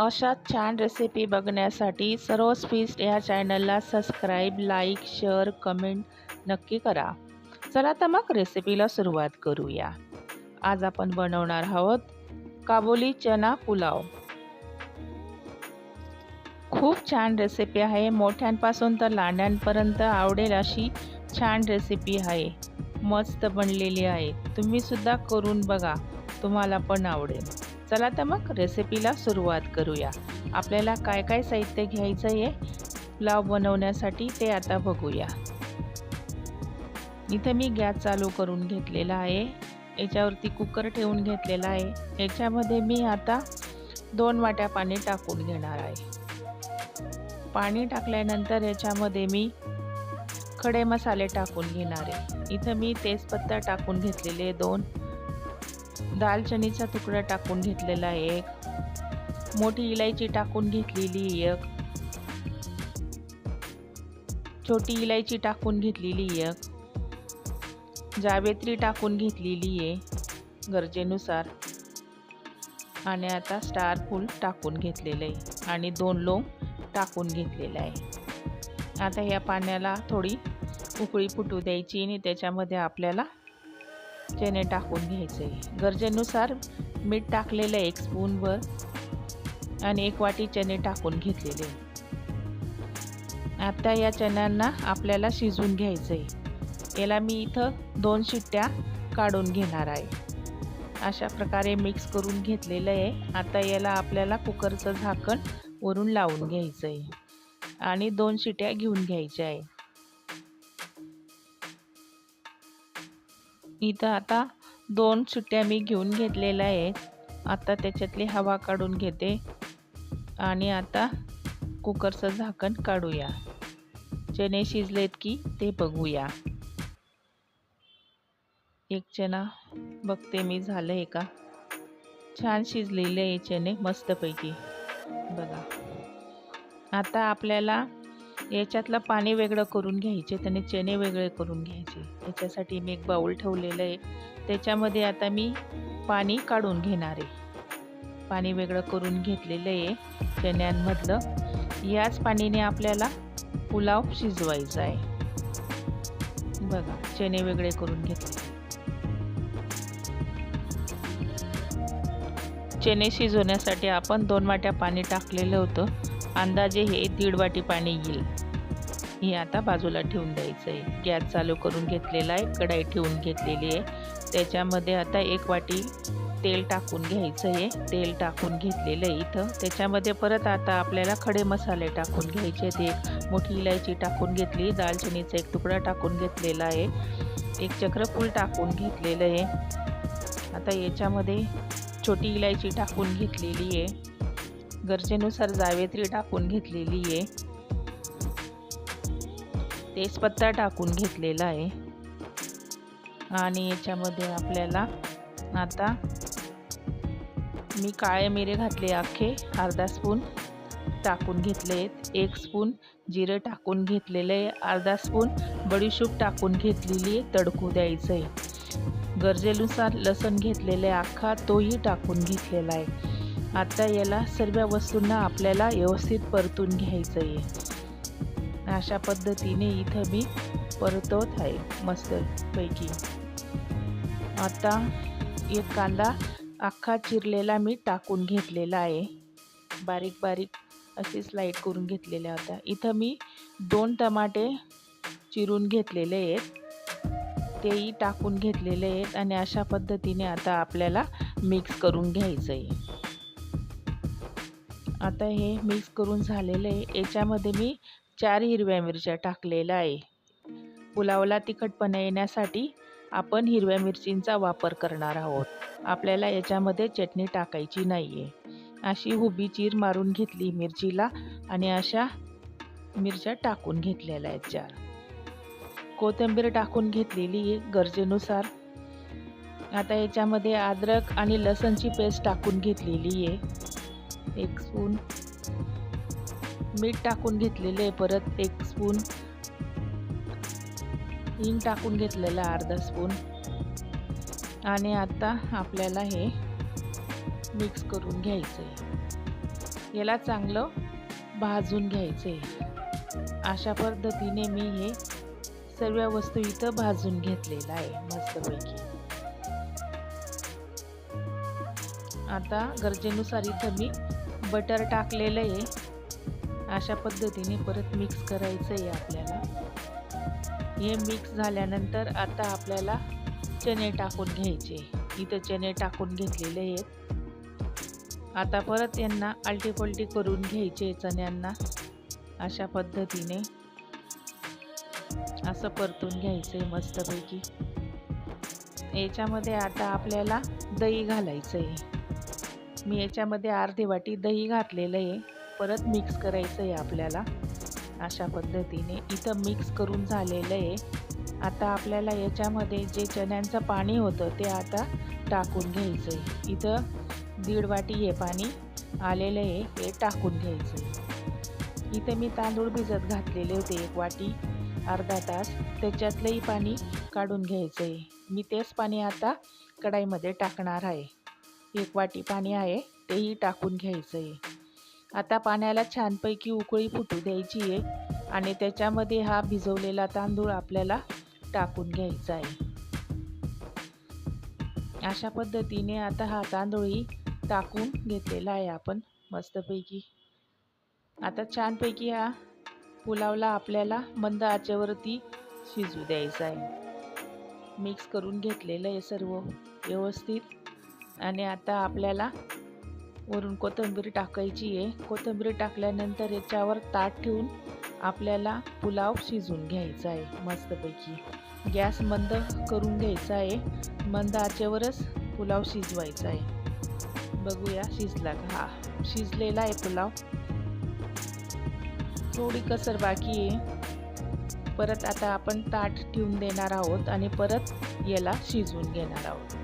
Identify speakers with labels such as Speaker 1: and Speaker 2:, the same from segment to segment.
Speaker 1: अशा छान रेसिपी बघण्यासाठी सरोज फिस्ट या चॅनलला सबस्क्राईब लाईक शेअर कमेंट नक्की करा. चला तर मग रेसिपीला सुरुवात करूया. आज आपण बनवणार आहोत काबुली चना पुलाव. खूप छान रेसिपी आहे. मोठ्यांपासून तर लहानांपर्यंत आवडेल अशी छान रेसिपी आहे. मस्त बनलेली आहे. तुम्हीसुद्धा करून बघा. तुम्हाला पण आवडेल. चला तर मग रेसिपीला सुरुवात करूया. आपल्याला काय काय साहित्य घ्यायचं आहे पुलाव बनवण्यासाठी ते आता बघूया. इथं मी गॅस चालू करून घेतलेला आहे. याच्यावरती कुकर ठेवून घेतलेला आहे. याच्यामध्ये मी आता दोन वाट्या पाणी टाकून घेणार आहे. पाणी टाकल्यानंतर याच्यामध्ये मी खडे मसाले टाकून घेणार आहे. इथं मी तेजपत्ता टाकून घेतलेले दोन. दालचिनीचा तुकडा टाकून घेतलेला एक मोठी इलायची टाकून घेतलेली एक. छोटी इलायची टाकून घेतलेली एक. जावेत्री टाकून घेतलेली आहे गरजेनुसार. आणि आता स्टार फूल टाकून घेतलेलं आहे. आणि दोन लोंग टाकून घेतलेलं आहे. आता ह्या पाण्याला थोडी उकळी फुटू द्यायची आणि त्याच्यामध्ये आपल्याला चणे टाकून घ्यायचे. गरजेनुसार मीठ टाकलेलं एक स्पूनवर आणि एक वाटी चणे टाकून घेतलेले. आता या चण्यांना आपल्याला शिजवून घ्यायचं. आहे याला मी इथं दोन शिट्ट्या काढून घेणार आहे. अशा प्रकारे मिक्स करून घेतलेलं आहे. आता याला आपल्याला कुकरचं झाकण वरून लावून घ्यायचं आहे आणि दोन शिट्या घेऊन घ्यायच्या आहे. इथं आता दोन सुट्ट्या मी घेऊन घेतलेल्या आहेत. आता त्याच्यातली हवा काढून घेते. आणि आता कुकरचं झाकण काढूया. चणे शिजलेत की ते बघूया. एक चणा बघते मी झालं आहे का? छान शिजलेले आहे चणे मस्तपैकी. बघा. आता आपल्याला याच्यातलं पाणी वेगळं करून घ्यायचे त्याने चणे वेगळे करून घ्यायचे. याच्यासाठी मी एक बाऊल ठेवलेलं आहे. त्याच्यामध्ये आता मी पाणी काढून घेणार आहे. पाणी वेगळं करून घेतलेलं आहे चण्यांमधलं. याच पाणीने आपल्याला पुलाव शिजवायचा आहे. बघा चणे वेगळे करून घेतले. चणे शिजवण्यासाठी आपण दोन वाट्या पाणी टाकलेलं होतं. अंदाजे हे दीड वाटी पाणी येईल. हे आता बाजूला ठेवून द्यायचं आहे गॅस चालू करून घेतलेला आहे कढाई ठेवून घेतलेली आहे. त्याच्यामध्ये आता एक वाटी तेल टाकून घ्यायचं आहे तेल टाकून घेतलेलं आहे इथं. त्याच्यामध्ये परत आता आपल्याला खडे मसाले टाकून घ्यायचे ते एक मोठी इलायची टाकून घेतली दालचिनीचा एक तुकडा टाकून घेतलेला आहे. एक चक्रफूल टाकून घेतलेलं आहे. आता याच्यामध्ये छोटी इलायची टाकून घेतलेली आहे. गरजेनुसार जावेत्री टाकून घेतलेली आहे. तेजपत्ता टाकून घेतलेला आहे. आणि याच्यामध्ये आपल्याला आता मी काळे मिरे घातले अख्खे अर्धा स्पून टाकून घेतले आहेत. एक स्पून जिरे टाकून घेतलेले आहे. अर्धा स्पून बडीशूप टाकून घेतलेली आहे. तडकू द्यायचं आहे गरजेनुसार लसण घेतलेलं आहे अख्खा तोही टाकून घेतलेला आहे. आता याला सर्व वस्तूंना आपल्याला व्यवस्थित परतून घ्यायचं आहे अशा पद्धतीने इथं मी परतवत आहे मस्तपैकी. आता एक कांदा अख्खा चिरलेला मी टाकून घेतलेला आहे. बारीक बारीक असे स्लाईड करून घेतलेल्या होत्या इथं मी दोन टमाटे चिरून घेतलेले आहेत. तेही टाकून घेतलेले आहेत आणि अशा पद्धतीने आता आपल्याला मिक्स करून घ्यायचं आहे आता हे मिक्स करून झालेलं आहे. याच्यामध्ये मी चार हिरव्या मिरच्या टाकलेल्या आहे. पुलावला तिखटपणा येण्यासाठी आपण हिरव्या मिरचींचा वापर करणार आहोत. आपल्याला याच्यामध्ये चटणी टाकायची नाही आहे अशी हुबी चीर मारून घेतली मिरचीला आणि अशा मिरच्या टाकून घेतलेल्या आहेत चार. कोथिंबीर टाकून घेतलेली आहे गरजेनुसार. आता याच्यामध्ये अद्रक आणि लसणची पेस्ट टाकून घेतलेली आहे. एक स्पून मीठ टाकून घेतलेले आहे परत एक स्पून हिंग टाकून घेतलेलं अर्धा स्पून आणि आता आपल्याला हे मिक्स करून घ्यायचं आहे याला चांगलं भाजून घ्यायचं आहे अशा पद्धतीने मी हे सर्व वस्तू इथं भाजून घेतलेलं आहे मस्तपैकी. आता गरजेनुसार इथं मी बटर टाकलेलं आहे. अशा पद्धतीने परत मिक्स करायचं आहे आपल्याला. हे मिक्स झाल्यानंतर आता आपल्याला चणे टाकून घ्यायचे. इथं चणे टाकून घेतलेले आहेत. आता परत यांना आलटीपलटी करून घ्यायचे चण्यांना. अशा पद्धतीने असं परतून घ्यायचं आहे मस्तपैकी. याच्यामध्ये आता आपल्याला दही घालायचं आहे. मी याच्यामध्ये अर्धी वाटी दही घातलेलं आहे. परत मिक्स करायचं आहे आपल्याला. अशा पद्धतीने इथं मिक्स करून झालेलं आहे. आता आपल्याला याच्यामध्ये जे चण्यांचं पाणी होतं ते आता टाकून घ्यायचं आहे. इथं दीड वाटी हे पाणी आलेलं आहे हे टाकून घ्यायचं आहे. इथं मी तांदूळ भिजत घातलेले होते एक वाटी अर्धा तास. त्याच्यातलंही पाणी काढून घ्यायचं आहे. मी तेच पाणी आता कढाईमध्ये टाकणार आहे. एक वाटी पाणी आहे तेही टाकून घ्यायचं आहे आता पाण्याला छानपैकी उकळी फुटू द्यायची आहे आणि त्याच्यामध्ये हा भिजवलेला तांदूळ आपल्याला टाकून घ्यायचा आहे. अशा पद्धतीने आता हा तांदूळही टाकून घेतलेला आहे आपण मस्तपैकी. आता छानपैकी हा पुलावला आपल्याला मंद आचेवरती शिजू द्यायचा आहे. मिक्स करून घेतलेलं आहे सर्व व्यवस्थित. आणि आता आपल्याला वरून कोथिंबीर टाकायची आहे. कोथिंबीर टाकल्यानंतर याच्यावर ताट ठेवून आपल्याला पुलाव शिजून घ्यायचा आहे मस्तपैकी. गॅस मंद करून घ्यायचा आहे. मंद आचेवरच पुलाव शिजवायचा आहे. बघूया शिजला का? हा शिजलेला आहे पुलाव. थोडी कसर बाकी आहे. परत आता आपण ताट ठेवून देणार आहोत आणि परत याला शिजवून घेणार आहोत.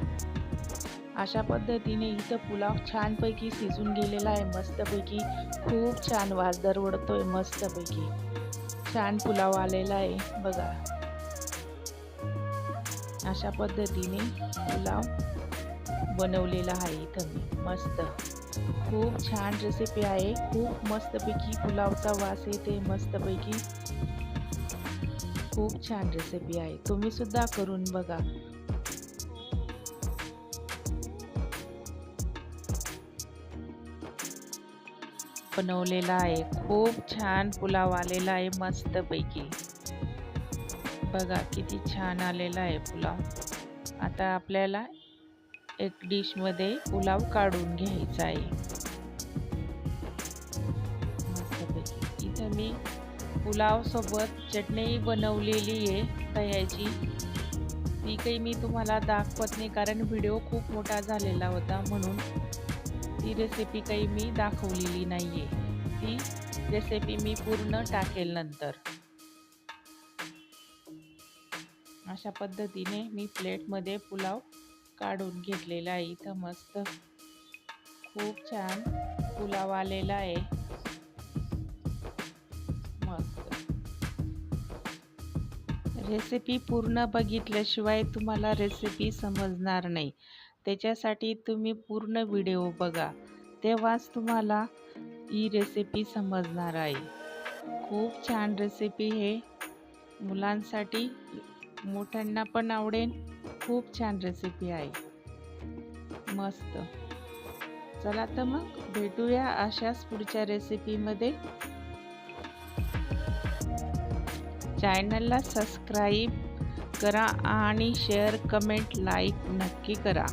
Speaker 1: अशा पद्धतीने इथं पुलाव छानपैकी शिजून गेलेला आहे. मस्तपैकी खूप छान वास दरवडतोय मस्तपैकी. छान पुलाव आलेला आहे. बघा. अशा पद्धतीने पुलाव बनवलेला आहे इथं मी. मस्त. खूप छान रेसिपी आहे. खूप मस्तपैकी पुलावचा वास येते. मस्तपैकी खूप छान रेसिपी आहे. तुम्ही सुद्धा करून बघा. बनवलेला आहे. खूप छान पुलाव आलेला आहे मस्तपैकी. बघा किती छान आलेला आहे पुलाव. आता आपल्याला एक डिशमध्ये पुलाव काढून घ्यायचा आहे. मस्तपैकी. इथं मी पुलावसोबत चटणी बनवलेली आहे दह्याची ती काही मी तुम्हाला दाखवत नाही कारण व्हिडिओ खूप मोठा झालेला होता म्हणून. ती रेसिपी काही मी दाखवलेली नाही आहे ती रेसिपी मी पूर्ण टाकेल नंतर. अशा पद्धतीने मी प्लेटमध्ये पुलाव काढून घेतलेला आहे. इथं मस्त खूप छान पुलाव आलेला आहे. मस्त. रेसिपी पूर्ण बघितल्याशिवाय तुम्हाला रेसिपी समजणार नाही. त्याच्यासाठी तुम्ही पूर्ण व्हिडिओ बघा. तेव्हाच तुम्हाला ही रेसिपी समजणार आहे. खूप छान रेसिपी हे. मुलांसाठी मोठ्यांना पण आवडेल. खूप छान रेसिपी आहे. मस्त. चला तर मग भेटूया अशाच पुढच्या रेसिपीमध्ये चॅनलला सबस्क्राईब करा आणि शेअर कमेंट लाईक नक्की करा.